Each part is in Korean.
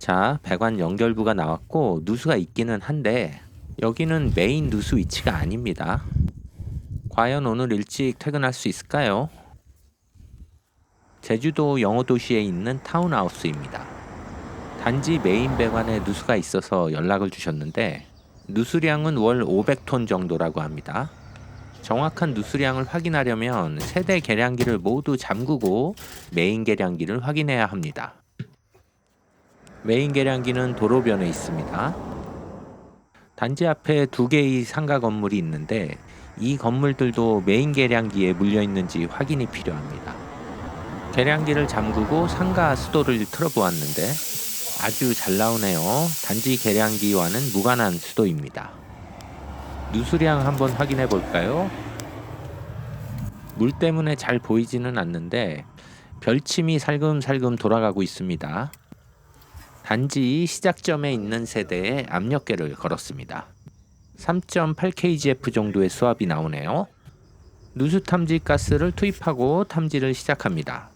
자, 배관 연결부가 나왔고 누수가 있기는 한데 여기는 메인 누수 위치가 아닙니다. 과연 오늘 일찍 퇴근할 수 있을까요? 제주도 영어도시에 있는 타운하우스입니다. 단지 메인 배관에 누수가 있어서 연락을 주셨는데 누수량은 월 500톤 정도라고 합니다. 정확한 누수량을 확인하려면 세대 계량기를 모두 잠그고 메인 계량기를 확인해야 합니다. 메인 계량기는 도로변에 있습니다. 단지 앞에 두 개의 상가 건물이 있는데 이 건물들도 메인 계량기에 물려 있는지 확인이 필요합니다. 계량기를 잠그고 상가 수도를 틀어보았는데 아주 잘 나오네요. 단지 계량기와는 무관한 수도입니다. 누수량 한번 확인해 볼까요? 물 때문에 잘 보이지는 않는데 별침이 살금살금 돌아가고 있습니다. 단지 시작점에 있는 세대에 압력계를 걸었습니다. 3.8kgf 정도의 수압이 나오네요. 누수 탐지 가스를 투입하고 탐지를 시작합니다.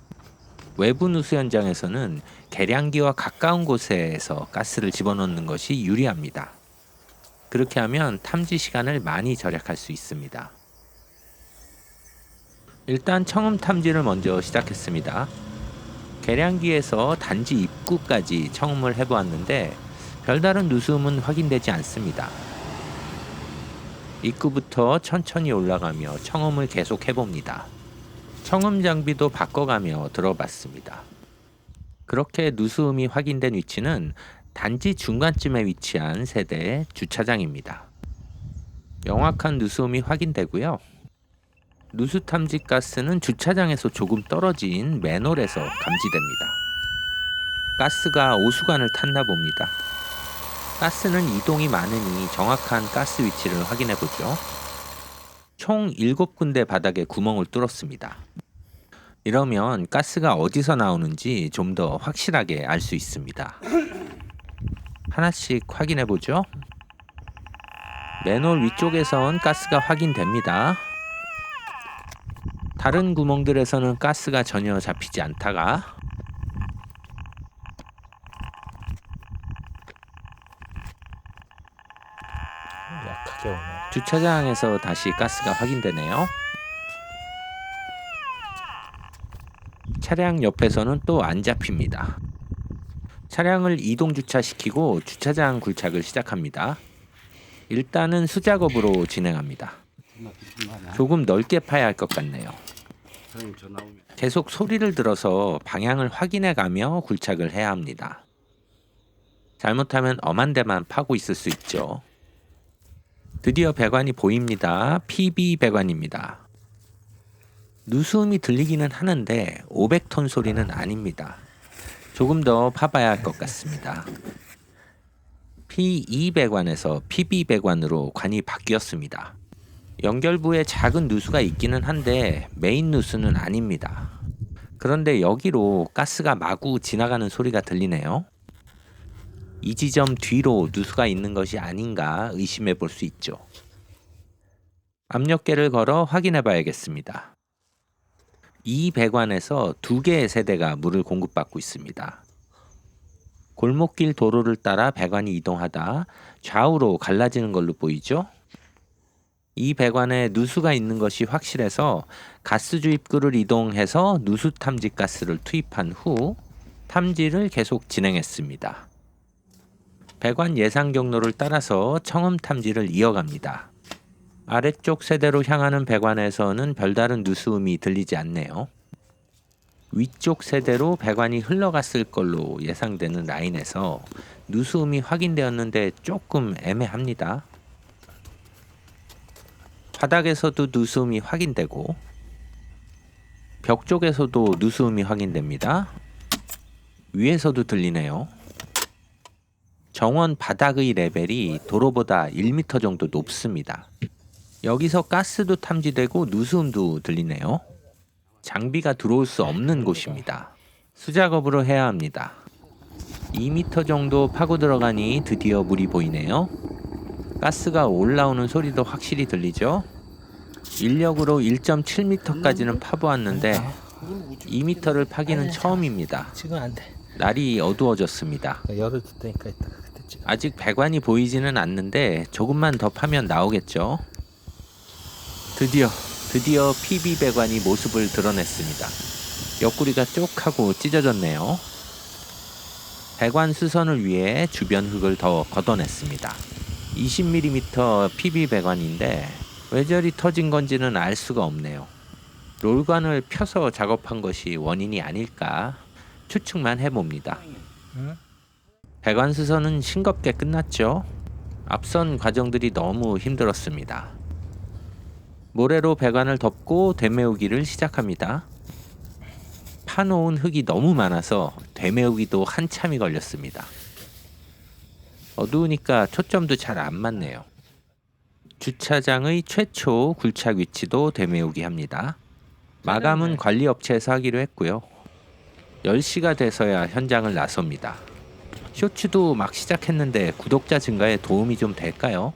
외부 누수 현장에서는 계량기와 가까운 곳에서 가스를 집어넣는 것이 유리합니다. 그렇게 하면 탐지 시간을 많이 절약할 수 있습니다. 일단 청음 탐지를 먼저 시작했습니다. 계량기에서 단지 입구까지 청음을 해보았는데 별다른 누수음은 확인되지 않습니다. 입구부터 천천히 올라가며 청음을 계속 해봅니다. 청음 장비도 바꿔가며 들어봤습니다. 그렇게 누수음이 확인된 위치는 단지 중간쯤에 위치한 세대의 주차장입니다. 명확한 누수음이 확인되고요. 누수 탐지 가스는 주차장에서 조금 떨어진 맨홀에서 감지됩니다. 가스가 오수관을 탔나 봅니다. 가스는 이동이 많으니 정확한 가스 위치를 확인해 보죠. 총 7군데 바닥에 구멍을 뚫었습니다. 이러면 가스가 어디서 나오는지 좀 더 확실하게 알 수 있습니다. 하나씩 확인해 보죠. 맨홀 위쪽에선 가스가 확인됩니다. 다른 구멍들에서는 가스가 전혀 잡히지 않다가 약하게 오네. 주차장에서 다시 가스가 확인되네요. 차량 옆에서는 또 안 잡힙니다. 차량을 이동 주차시키고 주차장 굴착을 시작합니다. 일단은 수작업으로 진행합니다. 조금 넓게 파야 할 것 같네요. 계속 소리를 들어서 방향을 확인해 가며 굴착을 해야 합니다. 잘못하면 엄한 데만 파고 있을 수 있죠. 드디어 배관이 보입니다. PB 배관입니다. 누수음이 들리기는 하는데 500톤 소리는 아닙니다. 조금 더 파봐야 할 것 같습니다. P2 배관에서 PB 배관으로 관이 바뀌었습니다. 연결부에 작은 누수가 있기는 한데 메인 누수는 아닙니다. 그런데 여기로 가스가 마구 지나가는 소리가 들리네요. 이 지점 뒤로 누수가 있는 것이 아닌가 의심해 볼 수 있죠. 압력계를 걸어 확인해 봐야겠습니다. 이 배관에서 두 개의 세대가 물을 공급받고 있습니다. 골목길 도로를 따라 배관이 이동하다 좌우로 갈라지는 걸로 보이죠? 이 배관에 누수가 있는 것이 확실해서 가스 주입구를 이동해서 누수 탐지 가스를 투입한 후 탐지를 계속 진행했습니다. 배관 예상 경로를 따라서 청음 탐지를 이어갑니다. 아래쪽 세대로 향하는 배관에서는 별다른 누수음이 들리지 않네요. 위쪽 세대로 배관이 흘러갔을 걸로 예상되는 라인에서 누수음이 확인되었는데 조금 애매합니다. 바닥에서도 누수음이 확인되고 벽 쪽에서도 누수음이 확인됩니다. 위에서도 들리네요. 정원 바닥의 레벨이 도로보다 1m 정도 높습니다. 여기서 가스도 탐지되고 누수음도 들리네요. 장비가 들어올 수 없는 곳입니다. 수작업으로 해야 합니다. 2m 정도 파고 들어가니 드디어 물이 보이네요. 가스가 올라오는 소리도 확실히 들리죠? 인력으로 1.7m까지는 파보았는데 2m를 파기는 처음입니다. 지금 안 돼. 날이 어두워졌습니다. 열을 줄 테니까 이따가 그때 찍어. 아직 배관이 보이지는 않는데 조금만 더 파면 나오겠죠. 드디어 드디어 PB 배관이 모습을 드러냈습니다. 옆구리가 쪽하고 찢어졌네요. 배관 수선을 위해 주변 흙을 더 걷어냈습니다. 20mm PB 배관인데 왜 저리 터진 건지는 알 수가 없네요. 롤관을 펴서 작업한 것이 원인이 아닐까 추측만 해봅니다. 응? 배관 수선은 싱겁게 끝났죠. 앞선 과정들이 너무 힘들었습니다. 모래로 배관을 덮고 되메우기를 시작합니다. 파놓은 흙이 너무 많아서 되메우기도 한참이 걸렸습니다. 어두우니까 초점도 잘 안 맞네요. 주차장의 최초 굴착 위치도 되메우기 합니다. 마감은 관리 업체에서 하기로 했고요. 10시가 돼서야 현장을 나섭니다. 쇼츠도 막 시작했는데 구독자 증가에 도움이 좀 될까요?